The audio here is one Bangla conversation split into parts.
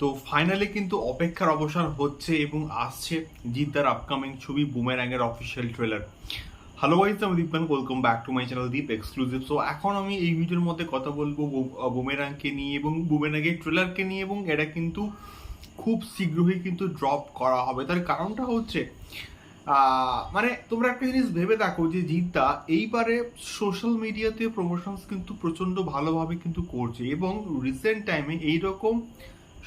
তো ফাইনালি কিন্তু অপেক্ষার অবসান হচ্ছে এবং আসছে জিদ্দার আপকামিং ছবি বুমেরাঙের অফিসিয়াল ট্রেলার হ্যালো গাইজ আমি Dipan welcome back to my channel Deep exclusive so এখন আমি এই ভিডিওর মধ্যে কথা বলব বুমেরাংকে নিয়ে এবং বুমেরাঙের ট্রেলারকে নিয়ে এবং এটা কিন্তু খুব শীঘ্রই কিন্তু ড্রপ করা হবে। তার কারণটা হচ্ছে মানে তোমরা একটা জিনিস ভেবে দেখো যে জিদ্দা এইবারে সোশ্যাল মিডিয়াতে প্রমোশনস কিন্তু প্রচণ্ড ভালোভাবে কিন্তু করছে এবং রিসেন্ট টাইমে এইরকম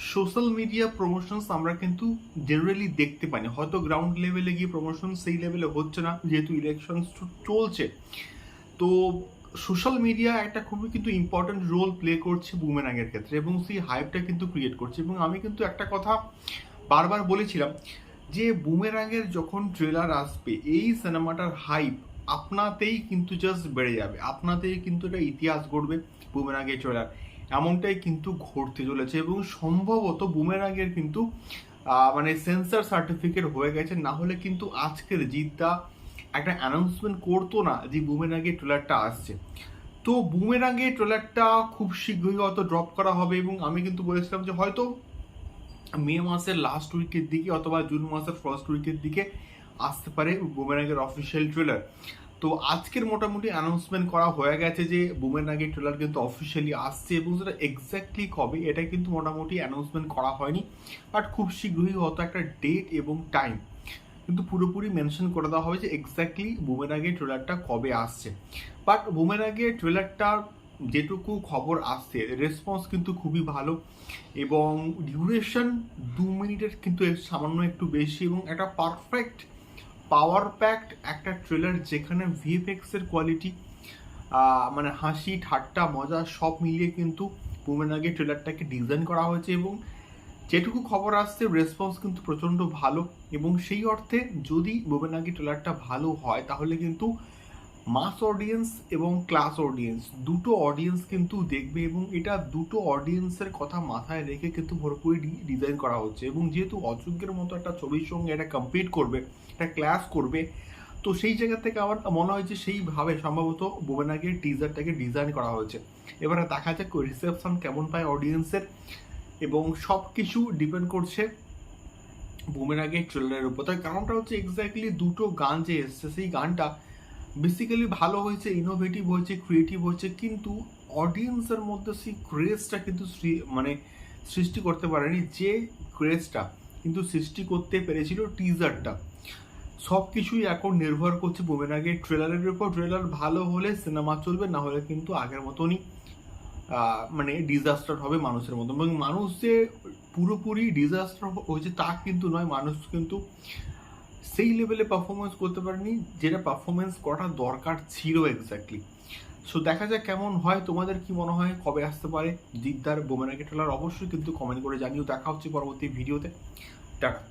সোশ্যাল মিডিয়া প্রমোশনস আমরা কিন্তু জেনারেলি দেখতে পাই না। হয়তো গ্রাউন্ড লেভেলে গিয়ে প্রমোশন সেই লেভেলে হচ্ছে না, যেহেতু ইলেকশন চলছে। তো সোশ্যাল মিডিয়া একটা খুবই কিন্তু ইম্পর্ট্যান্ট রোল প্লে করছে বুমেরাঙের ক্ষেত্রে এবং সেই হাইপটা কিন্তু ক্রিয়েট করছে। এবং আমি কিন্তু একটা কথা বারবার বলেছিলাম যে বুমেরাঙের যখন ট্রেলার আসবে, এই সিনেমাটার হাইপ আপনাতেই কিন্তু জাস্ট বেড়ে যাবে। আপনাতেই কিন্তু এটা ইতিহাস গড়বে বুমেরাঙের ট্রেলার এমনটাই কিন্তু ঘটতে চলেছে এবং সম্ভবত বুমেরাঙের কিন্তু মানে সেন্সার সার্টিফিকেট হয়ে গেছে। না হলে কিন্তু আজকের জিদ্দা একটা অ্যানাউন্সমেন্ট করতো না যে বুমেরাঙের ট্রেলারটা আসছে। তো বুমেরাঙের ট্রেলারটা খুব শীঘ্রই হয়তো ড্রপ করা হবে এবং আমি কিন্তু বলেছিলাম যে হয়তো মে মাসের লাস্ট উইকের দিকে অথবা জুন মাসের ফার্স্ট উইকের দিকে আসতে পারে বুমেরাঙের অফিসিয়াল ট্রেলার তো আজকের মোটামুটি অ্যানাউন্সমেন্ট করা হয়ে গেছে যে বুমেরাঙের ট্রেলার কিন্তু অফিসিয়ালি আসছে এবং সেটা এক্স্যাক্টলি কবে এটা কিন্তু মোটামুটি অ্যানাউন্সমেন্ট করা হয়নি বাট খুব শীঘ্রই হয়তো একটা ডেট এবং টাইম কিন্তু পুরোপুরি মেনশন করে দেওয়া হবে যে এক্স্যাক্টলি বুমেন আগে ট্রেলারটা কবে আসছে। বাট বুমেন আগে ট্রেলারটার যেটুকু খবর আসছে রেসপন্স কিন্তু খুবই ভালো এবং ডিউরেশন দু মিনিটের কিন্তু সামান্য একটু বেশি এবং একটা পারফেক্ট পাওয়ার প্যাকড একটা ট্রেলার যেখানে ভিএফএক্স এর কোয়ালিটি মানে হাসি, ঠাট্টা, মজা সব মিলিয়ে কিন্তু বুমেন আগে ট্রেলারটাকে ডিজাইন করা হয়েছে এবং যেটুকু খবর আসছে রেসপন্স কিন্তু প্রচণ্ড ভালো এবং সেই অর্থে যদি বুমেন আগে ট্রেলারটা ভালো হয়, তাহলে কিন্তু মাস অডিয়েন্স এবং ক্লাস অডিয়েন্স দুটো অডিয়েন্স কিন্তু দেখবে এবং এটা দুটো অডিয়েন্সের কথা মাথায় রেখে কিন্তু পুরোপুরি ডিজাইন করা হচ্ছে। এবং যেহেতু অযোগ্যের মতো একটা ছবির সঙ্গে এটা কম্পিট করবে এটা ক্লাস করবে, তো সেই জায়গা থেকে আমার মনে হয় যে সেইভাবে সম্ভবত বুমেনাগের টিজারটাকে ডিজাইন করা হয়েছে। এবারে দেখা যাক রিসেপশন কেমন পায় অডিয়েন্সের এবং সব কিছু ডিপেন্ড করছে বুমেরাগের ট্রেলারের উপর। তার কারণটা হচ্ছে এক্স্যাক্টলি দুটো গান যে এসছে, সেই গানটা বেসিক্যালি ভালো হয়েছে ইনোভেটিভ হয়েছে ক্রিয়েটিভ হয়েছে, কিন্তু অডিয়েন্সের মধ্যে সেই ক্রেজটা কিন্তু মানে সৃষ্টি করতে পারেনি যে ক্রেজটা কিন্তু সৃষ্টি করতে পেরেছিল টিজারটা সব কিছুই এখন নির্ভর করছে বুমেরাগের ট্রেলারের উপর। ট্রেলার ভালো হলে সিনেমা চলবে, না হলে কিন্তু আগের মতনই মানে ডিজাস্টার হবে মানুষের মতো এবং মানুষ যে পুরোপুরি ডিজাস্টার হয়েছে তা কিন্তু নয়, মানুষ কিন্তু সেই লেভেলে পারফরমেন্স করতে পারেনি, যেটা পারফরমেন্স করাটা দরকার ছিল এক্স্যাক্টলি সো দেখা যাক কেমন হয়, তোমাদের কি মনে হয়, কবে আসতে পারে? জিদ্দার বোমেনাকে ট্রেলার অবশ্যই কিন্তু কমেন্ট করে জানিও। দেখা হচ্ছে পরবর্তী ভিডিওতে টাটা।